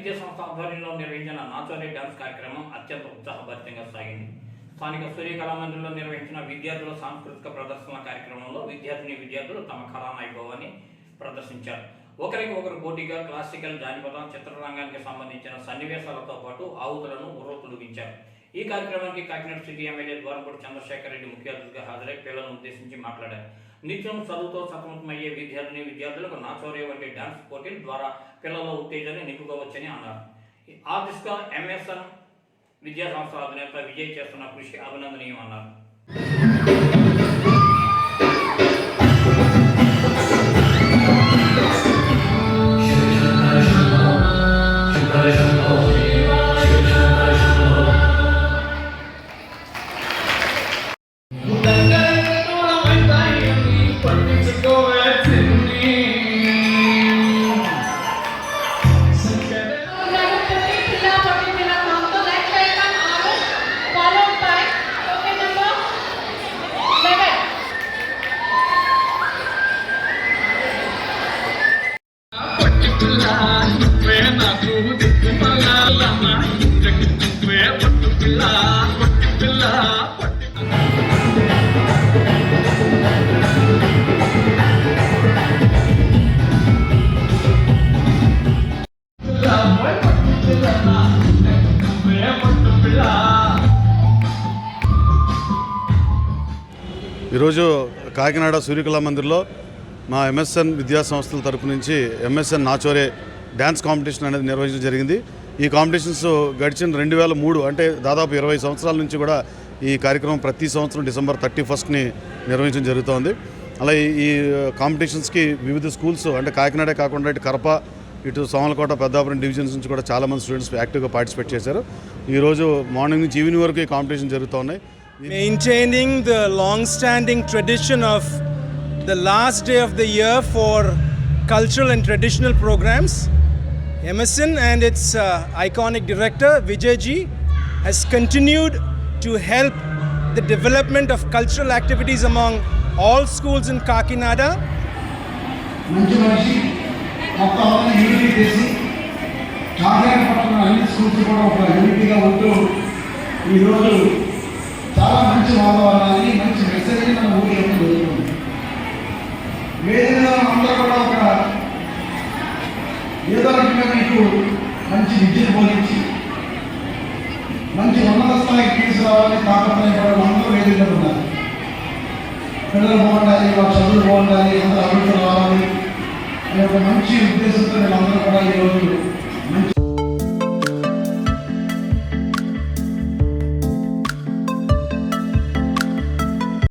విద్యా సంస్థ ఆధ్వర్యంలో నిర్వహించిన నాచోరీ డాన్స్ కార్యక్రమం అత్యంత ఉత్సాహభరితంగా సాగింది. స్థానిక సూర్య కళామందిరంలో నిర్వహించిన విద్యార్థుల సాంస్కృతిక ప్రదర్శన కార్యక్రమంలో విద్యార్థిని విద్యార్థులు తమ కళా నైభవాన్ని ప్రదర్శించారు. ఒకరికి ఒకరు పోటీగా క్లాసికల్ జానపద చిత్రరంగానికి సంబంధించిన సన్నివేశాలతో పాటు ఆవుతులను ఉర్రతొలగించారు ఈ కార్యక్రమానికి కాకినాడ సిటీ ఎమ్మెల్యే ద్వారంపూడి చంద్రశేఖర్ రెడ్డి ముఖ్య అతిథిగా హాజరై పిల్లలను ఉద్దేశించి మాట్లాడారు నిత్యం చదువుతో సతమతమయ్యే విద్యార్థిని విద్యార్థులకు నాచోరే వంటి డాన్స్ పోటీల ద్వారా పిల్లల ఉత్తేజాన్ని నింపుకోవచ్చని అన్నారు ఆ దిశగా ఎంఎస్ఎన్ విద్యా సంస్థ అధినేత విజయ్ చేస్తున్న కృషి అభినందనీయం ఈరోజు కాకినాడ సూర్యకళా మందిర్లో మా ఎంఎస్ఎన్ విద్యా సంస్థల తరపు నుంచి ఎంఎస్ఎన్ నాచోరే డ్యాన్స్ కాంపిటీషన్ అనేది నిర్వహించడం జరిగింది. ఈ కాంపిటీషన్స్ గడిచిన రెండు వేల మూడు అంటే దాదాపు ఇరవై సంవత్సరాల నుంచి కూడా ఈ కార్యక్రమం ప్రతి సంవత్సరం డిసెంబర్ థర్టీ ఫస్ట్ని నిర్వహించడం జరుగుతోంది. అలా ఈ కాంపిటీషన్స్కి వివిధ స్కూల్స్ అంటే కాకినాడే కాకుండా ఇటు కరప ఇటు సోమలకోట పెద్దాపురం డివిజన్స్ నుంచి కూడా చాలామంది స్టూడెంట్స్ యాక్టివ్గా పార్టిసిపేట్ చేశారు. ఈరోజు మార్నింగ్ నుంచి ఈవినింగ్ వరకు ఈ కాంపిటీషన్ జరుగుతూ ఉన్నాయి maintaining the long-standing tradition of the last day of the year for cultural and traditional programs. Emerson and its uh, iconic director Vijay Ji has continued to help the development of cultural activities among all schools in Kakinada. మంచి మనిషి మొత్తం అందరినీ unity చేసి కాకినాడ పట్టణ అన్ని schools కూడా ఒక యూనిటీగా ఉంటూ ఈరోజు చాలా మంచి వాతావరణాన్ని మంచి మెసేజ్ మన ఊరికి ఇవ్వడం జరుగుతుంది వేదికగా అందరూ కూడా ఒక ఏదో రకంగా మీకు మంచి విద్యను బోధించి మంచి ఉన్నత స్థాయికి తీసుకురావాలని తాపత్రయపడే అందరూ వేదికగా ఉన్నారు. పిల్లలు బాగుండాలి వాళ్ళ చదువులు బాగుండాలి అందరూ అభివృద్ధి రావాలి అనే ఒక మంచి ఉద్దేశంతో వీళ్ళందరూ కూడా ఈరోజు